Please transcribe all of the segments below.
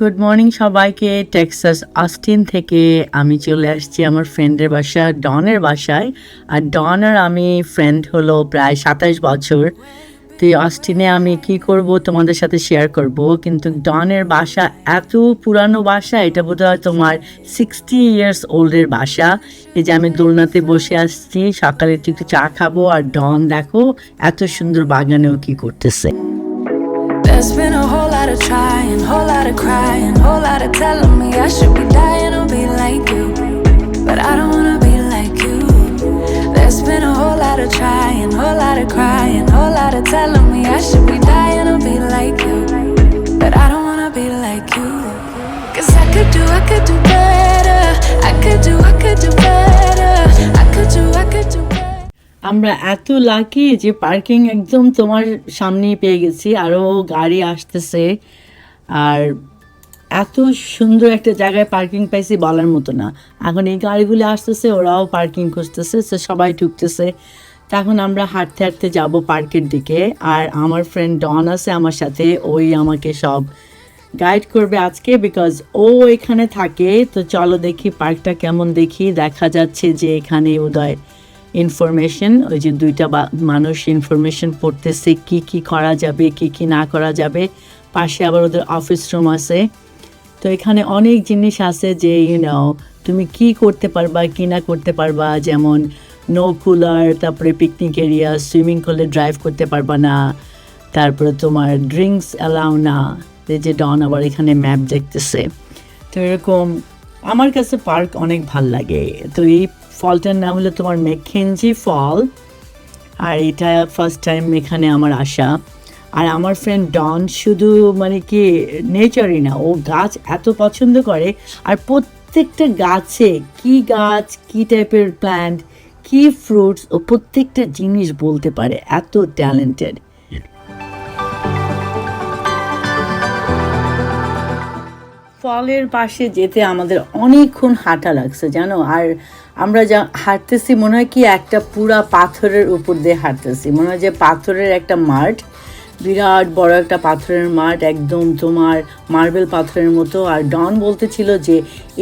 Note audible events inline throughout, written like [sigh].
Good morning সবাইকে। Texas Austin থেকে আমি চলে আসছি আমার ফ্রেন্ডের বাসা ডনের বাসায়। আর ডন আর আমি ফ্রেন্ড হলো প্রায় সাতাশ বছর। তো অস্টিনে আমি কি করব তোমাদের সাথে শেয়ার করব। কিন্তু ডনের বাসা এত পুরানো বাসা এটা বোধ হয় তোমার সিক্সটি ইয়ার্স ওল্ডের বাসা। এই যে আমি দোলনাতে বসে আসছি সকালে একটু একটু চা খাব। আর ডন দেখো এত সুন্দর বাগানেও কি করতেছে। There's been a whole lot of trying, whole lot of crying, lot of telling me I should be dying to be like you. But I don't wanna be like you. There's been a whole lot of trying, whole lot of crying, whole lot of telling me I should be dying to be like you. But I don't wanna be like you. Cause I could do, I could do better. I could do, I could do better. I could do, I could do better. আমরা এত lucky যে parking একদম তোমার সামনেই পেয়ে গেছি আরও গাড়ি আসতেছে আর এত সুন্দর একটা জায়গায় পার্কিং পাইছি বলার মতো না। এখন এই গাড়িগুলো আসতেছে, ওরাও পার্কিং খুঁজতেছে সে সবাই ঢুকতেছে। তখন আমরা হাঁটতে হাঁটতে যাব পার্কের দিকে, আর আমার ফ্রেন্ড ডন আছে আমার সাথে, ওই আমাকে সব গাইড করবে আজকে বিকজ ও এখানে থাকে। তো চলো দেখি পার্কটা কেমন দেখি, দেখা যাচ্ছে যে এখানে উদয় ইনফরমেশন ওই যে দুইটা মানুষ ইনফরমেশন পড়তেছে, কি কি করা যাবে, কি কি না করা যাবে। পাশে আবার ওদের অফিস রুম আছে। তো এখানে অনেক জিনিস আছে যে ইউনো তুমি কি করতে পারবা, কি না করতে পারবা, যেমন নো কুলার তারপরে পিকনিক এরিয়া সুইমিং করলে ড্রাইভ করতে পারবা না, তারপরে তোমার ড্রিঙ্কস অ্যালাউ না যে ডন আবার এখানে ম্যাপ দেখতেছে। তো এরকম আমার কাছে পার্ক অনেক ভালো লাগে। তো এই ফলটার নাম হলো তোমার মেকেনজি ফল আর এটা ফার্স্ট টাইম এখানে আমার আসা। আর আমার ফ্রেন্ড ডন শুধু মানে কি নেচারই না, ও গাছ এত পছন্দ করে। আর প্রত্যেকটা গাছে কি গাছ, কি টাইপের প্ল্যান্ট কি ফ্রুটস ও প্রত্যেকটা জিনিস বলতে পারে, এত ট্যালেন্টেড ফলের পাশে যেতে আমাদের অনেকক্ষণ হাঁটা লাগছে, জানো? আর আমরা যা হাঁটতেছি, মনে হয় কি একটা পুরা পাথরের উপর দিয়ে হাঁটতেছি। মনে হয় যে পাথরের একটা মাঠ বিরাট বড় একটা পাথরের মাঠ, একদম তোমার মার্বেল পাথরের মতো। আর ডন বলতেছিল যে,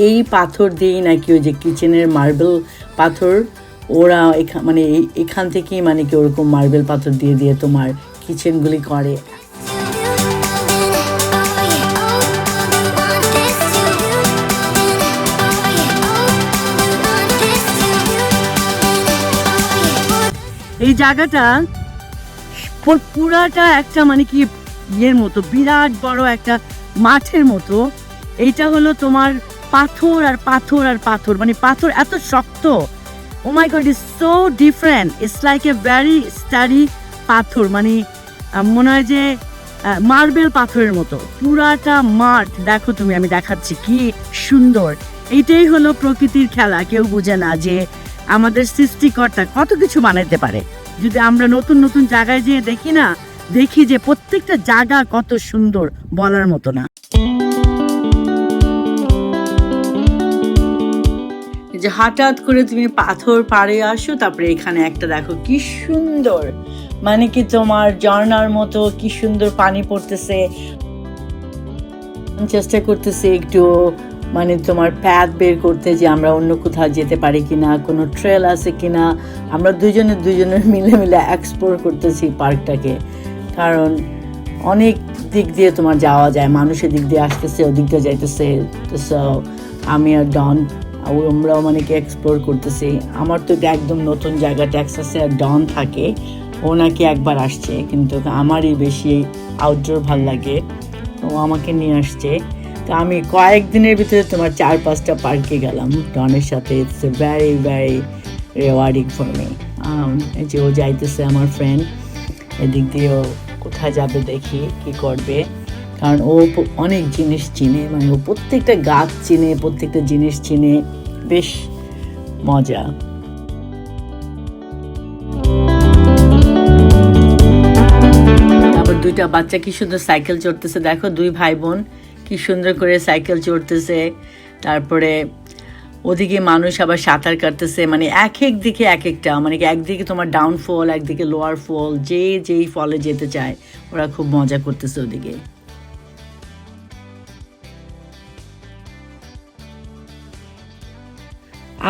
এই পাথর দিয়েই নাকি ওই যে কিচেনের মার্বেল পাথর, ওরা এখান মানে এখান থেকেই মানে কি ওরকম মার্বেল পাথর দিয়ে দিয়ে তোমার কিচেনগুলি করে। এই জায়গাটা পু- পুরাটা একটা মানে কি ইয়ের মতো, বিরাট বড় একটা মাঠের মতো। এইটা হলো তোমার পাথর আর পাথর আর পাথর মানে পাথর এত শক্ত। ও my god is so different it's like a very sturdy পাথর মানে মনে হয় যে মার্বেল পাথরের মতো। পুরাটা মাঠ, দেখো তুমি, আমি দেখাচ্ছি কি সুন্দর। এইটাই হলো প্রকৃতির খেলা, কেউ বুঝে না যে আমাদের সৃষ্টিকর্তা কত কিছু বানাইতে পারে। যদি আমরা নতুন নতুন জায়গায় যেয়ে দেখি না, দেখি যে প্রত্যেকটা জায়গা কত সুন্দর বলার মতো না। যে হঠাৎ করে তুমি পাথর পাড়ে আসো, তারপরে এখানে একটা দেখো কি সুন্দর। মানে কি তোমার ঝর্ণার মতো কি সুন্দর পানি পড়তেছে। চেষ্টা করতেছি একটু মানে তোমার প্যাথ বের করতে যে আমরা অন্য কোথাও যেতে পারি কি না কোনো ট্রেল আছে কিনা, আমরা দুজনে দুজনের [laughs] মিলে মিলে এক্সপ্লোর করতেছি পার্কটাকে কারণ অনেক দিক দিয়ে তোমার যাওয়া যায়, মানুষের দিক দিয়ে আসতেছে, ওদিক দিয়ে যাইতেছে। তো so, আমি আর ডন, আমরাও মানে কি এক্সপ্লোর করতেছি। আমার তো একদম নতুন জায়গা টেক্সাসে আর ডন থাকে, ও নাকি একবার আসছে। কিন্তু আমারই বেশি আউটডোর ভালো লাগে। ও আমাকে নিয়ে আসছে। তো আমি কয়েকদিনের ভিতরে তোমার চার পাঁচটা পার্কে গেলাম। ডনের সাথে it's a very very rewarding for me যে ও যাইতেছে আমার ফ্রেন্ড এদিক দিয়ে ও কোথায় যাবে দেখি কি করবে। কারণ ও অনেক জিনিস চিনে মানে ও প্রত্যেকটা গাছ চিনে, প্রত্যেকটা জিনিস চিনে, বেশ মজা। তারপর দুইটা বাচ্চা কি সুন্দর সাইকেল চড়তেছে, দেখো, দুই ভাই বোন। কি সুন্দর করে সাইকেল চড়তেছে, তারপরে ওদিকে মানুষ আবার সাঁতার কাটতেছে মানে এক এক দিকে এক একটা মানে একদিকে তোমার ডাউনফল একদিকে লোয়ার ফল যে যেই ফলে যেতে চায়, ওরা খুব মজা করতেছে ওদিকে।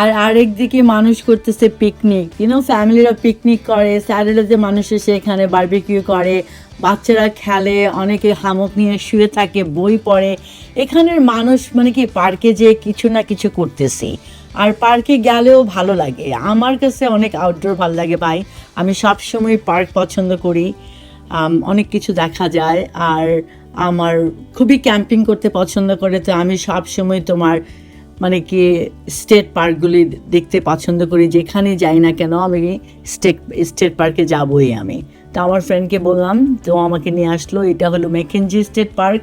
আর আরেকদিকে মানুষ করতেছে পিকনিক ইউনো ফ্যামিলিরা পিকনিক করে স্যাটারডেতে মানুষ এসে এখানে বারবিকিউ করে, বাচ্চারা খেলে, অনেকে হামক নিয়ে শুয়ে থাকে, বই পড়ে, এখানের মানুষ মানে কি পার্কে যে কিছু না কিছু করতেছি। আর পার্কে গেলেও ভালো লাগে। আমার কাছে অনেক আউটডোর ভালো লাগে ভাই। আমি সবসময় পার্ক পছন্দ করি। অনেক কিছু দেখা যায়। আর আমার খুবই ক্যাম্পিং করতে পছন্দ করে। তো আমি সব সময় তোমার মানে কি স্টেট পার্কগুলি দেখতে পছন্দ করি যেখানে যাই না কেন আমি স্টেট স্টেট পার্কে যাবই আমি। তো আমার ফ্রেন্ডকে বললাম, তো আমাকে নিয়ে আসলো, এটা হলো মেকেনজি স্টেট পার্ক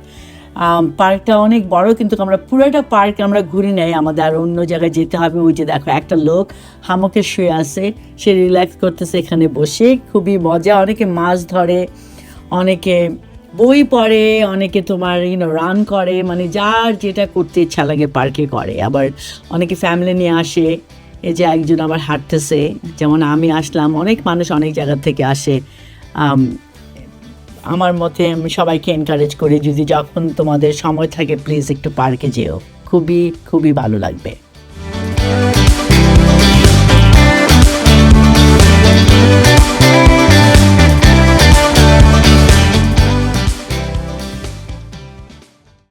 পার্কটা অনেক বড়, কিন্তু আমরা পুরোটা পার্ক আমরা ঘুরি নাই, আমাদের আর অন্য জায়গায় যেতে হবে, ওই যে দেখো, একটা লোক হামকে শুয়ে আছে, সে রিল্যাক্স করতেছে এখানে বসে, খুবই মজা, অনেকে মাছ ধরে, অনেকে বই পড়ে, অনেকে তোমার ইউনো রান করে মানে যার যেটা করতে ইচ্ছা লাগে পার্কে করে। আবার অনেকে ফ্যামিলি নিয়ে আসে, এই যে একজন আবার হাঁটতেছে, যেমন আমি আসলাম, অনেক মানুষ অনেক জায়গা থেকে আসে। আমার মতে আমি সবাইকে এনকারেজ করি, যদি যখন তোমাদের সময় থাকে প্লিজ একটু পার্কে যেও। খুবই খুবই ভালো লাগবে।